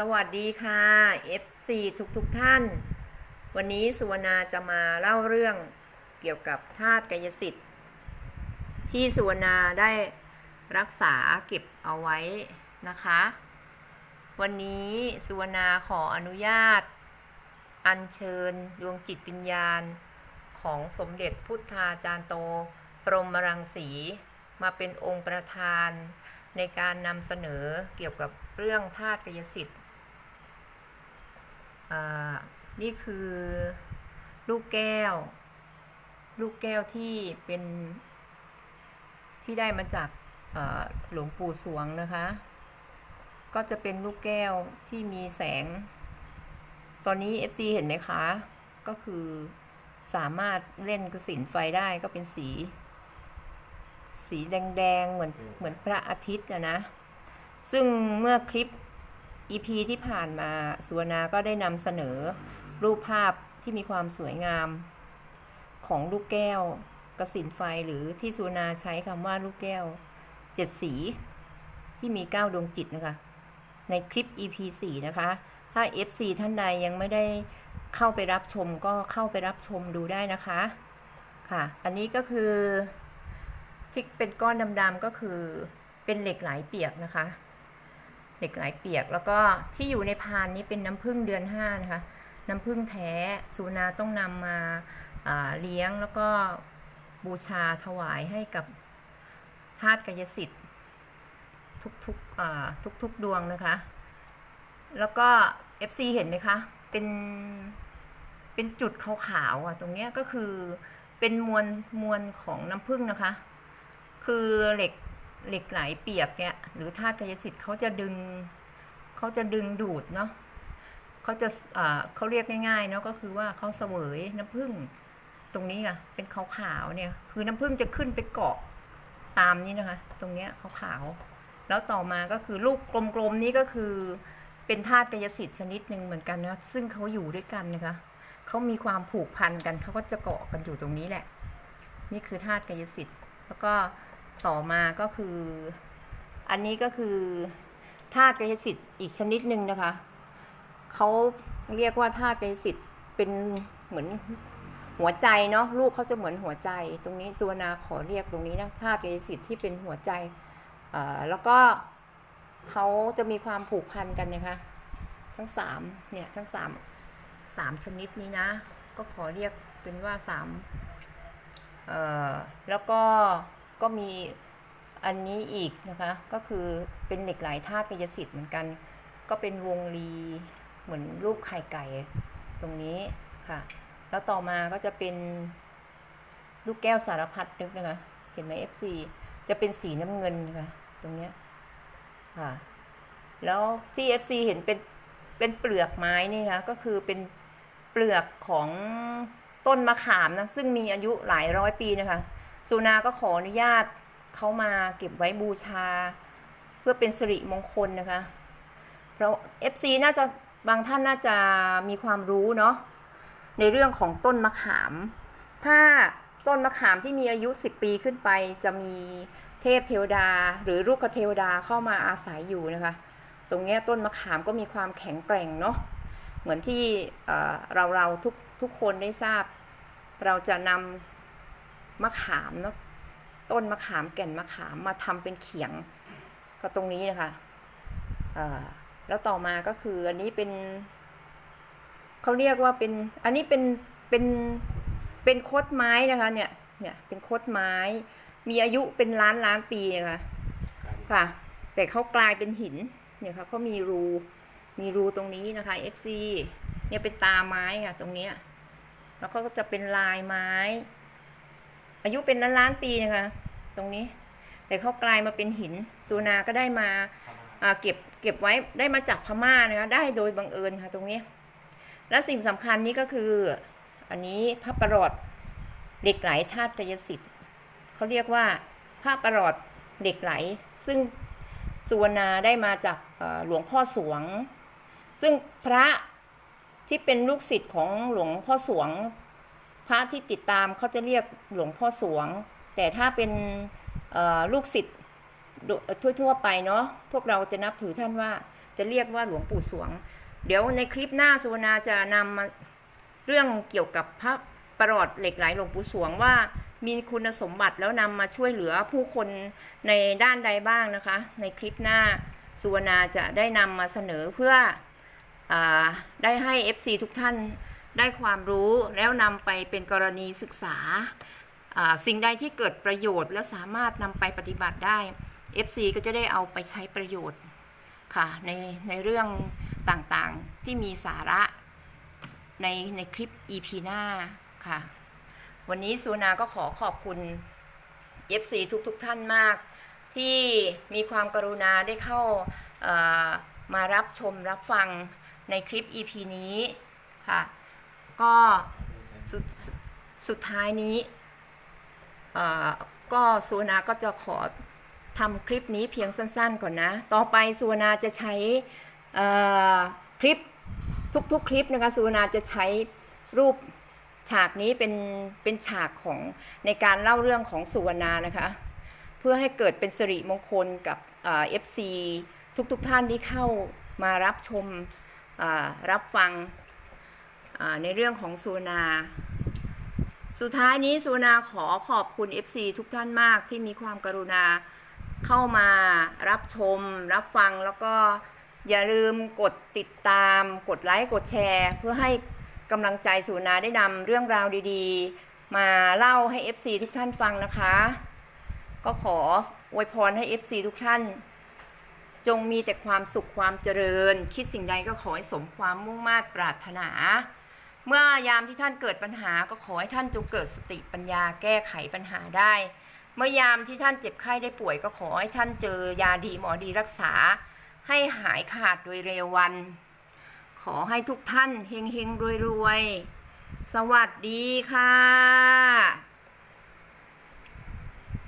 สวัสดีค่ะ FC ทุกทุกท่าน วันนี้สุวรรณาจะมาเล่าเรื่องเกี่ยวกับธาตุกายสิทธิ์ ที่สุวรรณาได้รักษาเก็บเอาไว้นะคะ วันนี้สุวรรณาขออนุญาต อัญเชิญดวงจิตวิญญาณ ของสมเด็จพุทธาจารย์โตปรมรังสี มาเป็นองค์ประธานในการนำเสนอเกี่ยวกับเรื่องธาตุกายสิทธิ์ นี่คือลูกแก้ว ลูกแก้วที่เป็น ที่ได้มาจากหลวงปู่สวงนะคะ ก็จะเป็นลูกแก้วที่มีแสง ตอนนี้ FC เห็นไหมคะ ก็คือสามารถเล่นกระสินไฟได้ก็เป็นสี สีแดงๆ เหมือนเหมือนพระอาทิตย์นะนะ ซึ่งเมื่อคลิป EP ที่ผ่านมาสุวรรณาก็ได้นำเสนอ รูปภาพที่มีความสวยงาม ของลูกแก้วกระสินไฟหรือที่สุวรรณาใช้คำว่าลูกแก้วเจ็ดสีที่มี 9 ดวงจิตนะคะ ในคลิป EP 4 นะคะ ถ้า FC ท่านใดยังไม่ได้เข้าไปรับชมก็เข้าไปรับชมดูได้นะคะ ค่ะ อันนี้ก็คือ ที่เป็นก้อนดำๆก็คือเป็นเหล็กไหลเปียกนะคะ เหล็กไหลเปียก แล้วก็ที่อยู่ในพานนี้เป็นน้ำผึ้งเดือนห้านะคะน้ำผึ้งแท้สุนาต้องนำมาาเลี้ยงแล้วก็บูชาถวายให้กับธาตุกายสิทธิ์ทุกๆทุกๆดวงนะคะ แล้วก็ FC เห็นไหมคะ เป็นเป็นจุดขาวๆอะตรงเนี้ยก็คือเป็นมวลมวลของน้ำผึ้งนะคะ คือเหล็ก เหล็กไหลเปียกเนี่ยหรือธาตุกายสิทธิ์เขาจะดึงเขาจะดึงดูดเนาะเขาจะเขาเรียกง่ายๆเนาะก็คือว่าเขาเสวยน้ำผึ้งตรงนี้อะเป็นขาวๆเนี่ยคือน้ำผึ้งจะขึ้นไปเกาะตามนี้นะคะ ตรงเนี้ยขาวๆแล้วต่อมาก็คือลูกกลมๆนี้ก็คือเป็นธาตุกายสิทธิ์ชนิดหนึ่งเหมือนกันนะซึ่งเขาอยู่ด้วยกันนะคะเขามีความผูกพันกันเขาก็จะเกาะกันอยู่ตรงนี้แหละ นี่คือธาตุกายสิทธิ์แล้วก็ ต่อมาก็คือ อันนี้ก็คือธาตุกายสิทธิ์อีกชนิดหนึ่งนะคะเขาเรียกว่าธาตุกายสิทธิ์เป็นเหมือนหัวใจเนาะลูกเขาจะเหมือนหัวใจ ตรงนี้สุวรรณาขอเรียกตรงนี้นะธาตุกายสิทธิ์ที่เป็นหัวใจแล้วก็เขาจะมีความผูกพันกันนะคะ ทั้งสามเนี่ยทั้งสามสามชนิดนี้นะ ก็ขอเรียกเป็นว่าสามแล้วก็ ก็มีอันนี้อีกนะคะ ก็คือเป็นเหล็กไหลธาตุกายสิทธิ์เหมือนกัน ก็เป็นวงรีเหมือนรูปไข่ไก่ตรงนี้ค่ะ แล้วต่อมาก็จะเป็นลูกแก้วสารพัดนึกนะคะ เห็นไหม FC จะเป็นสีน้ำเงินนะคะตรงเนี้ยค่ะ แล้วที่ FC เห็นเป็นเป็นเปลือกไม้นี่นะก็คือเป็นเปลือกของต้นมะขามนะ ซึ่งมีอายุหลายร้อยปีนะคะ สุนาก็ขออนุญาตเขามาเก็บไว้บูชา เพื่อเป็นสิริมงคลนะคะ เพราะ FC น่าจะบางท่านน่าจะมีความรู้เนาะในเรื่องของต้นมะขาม ถ้าต้นมะขามที่มีอายุ 10 ปีขึ้นไปจะมีเทพเทวดา หรือลูกเทวดาเข้ามาอาศัยอยู่นะคะ ตรงเนี้ยต้นมะขามก็มีความแข็งแกร่งเนาะเหมือนที่เราเราทุกทุกคนได้ทราบ เราจะนำ มะขามเนาะต้นมะขามแก่นมะขามมาทำเป็นเขียง ก็ตรงนี้นะคะเอ่อแล้วต่อมาก็คืออันนี้เป็นเขาเรียกว่าเป็นอันนี้เป็นเป็นเป็นคดไม้นะคะเนี่ยเนี่ยเป็นคดไม้ มีอายุเป็นล้านล้านปีนะคะค่ะ แต่เขากลายเป็นหินเนี่ยค่ะเขามีรูมีรูตรงนี้นะคะ FC เนี่ยเป็นตาไม้ค่ะตรงเนี้ยแล้วก็จะเป็นลายไม้ อายุเป็นล้านล้านปีนะคะตรงนี้ แต่เขากลายมาเป็นหินซูนาก็ได้มาเก็บเก็บไว้ได้มาจากพม่านะคะได้โดยบังเอิญค่ะตรงนี้ และสิ่งสำคัญนี้ก็คืออันนี้พระประหลอดเหล็กไหลธาตุยสิทธิ์เขาเรียกว่าพระประหลอดเหล็กไหล ซึ่งสุวรรณาได้มาจากหลวงพ่อสวง ซึ่งพระที่เป็นลูกศิษย์ของหลวงพ่อสวง พระที่ติดตามเขาจะเรียกหลวงพ่อสวง แต่ถ้าเป็นลูกศิษย์ทั่วๆไปเนาะพวกเราจะนับถือท่านว่าจะเรียกว่าหลวงปู่สวง เดี๋ยวในคลิปหน้าสุวรรณาจะนำมาเรื่องเกี่ยวกับพระประหลอดเหล็กไหลหลวงปู่สวงว่ามีคุณสมบัติแล้วนำมาช่วยเหลือผู้คนในด้านใดบ้างนะคะ ในคลิปหน้าสุวรรณาจะได้นำมาเสนอเพื่ออได้ให้ FC ทุกท่าน ได้ความรู้แล้วนำไปเป็นกรณีศึกษา สิ่งใดที่เกิดประโยชน์และสามารถนำไปปฏิบัติได้ FC ก็จะได้เอาไปใช้ประโยชน์ค่ะในในเรื่องต่างๆที่มีสาระในในคลิป EP หน้าค่ะ วันนี้สุนาก็ขอขอบคุณ FC ทุกๆทท่านมาก ที่มีความกรุณาได้เข้าเอ่อมารับชมรับฟังในคลิป EP นี้ค่ะ ก็สุดสุดท้ายนี้ก็สุนาก็จะขอทำคลิปนี้เพียงสั้นๆก่อนนะ ต่อไปสุนาจะใช้คลิปทุกๆคลิปนะคะสุนาจะใช้รูปฉากนี้เป็นเป็นฉากของในการเล่าเรื่องของสุวรรณานะคะ เพื่อให้เกิดเป็นสิริมงคลกับเอฟซีทุกๆทท่านที่เข้ามารับชมรับฟัง ในเรื่องของสุวรรณาสุดท้ายนี้สุวรรณาขอขอบคุณ FC ทุกท่านมากที่มีความกรุณาเข้ามารับชม รับฟังแล้วก็อย่าลืมกดติดตาม กดไลค์ กดแชร์ เพื่อให้กำลังใจสุวรรณาได้นำเรื่องราวดีๆ มาเล่าให้ FC ทุกท่านฟังนะคะ ก็ขออวยพรให้ FC ทุกท่าน จงมีแต่ความสุขความเจริญ คิดสิ่งใดก็ขอให้สมความมุ่งมา่ปรารถนา เมื่อยามที่ท่านเกิดปัญหาก็ขอให้ท่านจงเกิดสติปัญญาแก้ไขปัญหาได้ เมื่อยามที่ท่านเจ็บไข้ได้ป่วยก็ขอให้ท่านเจอยาดีหมอดีรักษา ให้หายขาดโดยเร็ววัน ขอให้ทุกท่านเฮงเฮงรวยรวยสวัสดีค่ะ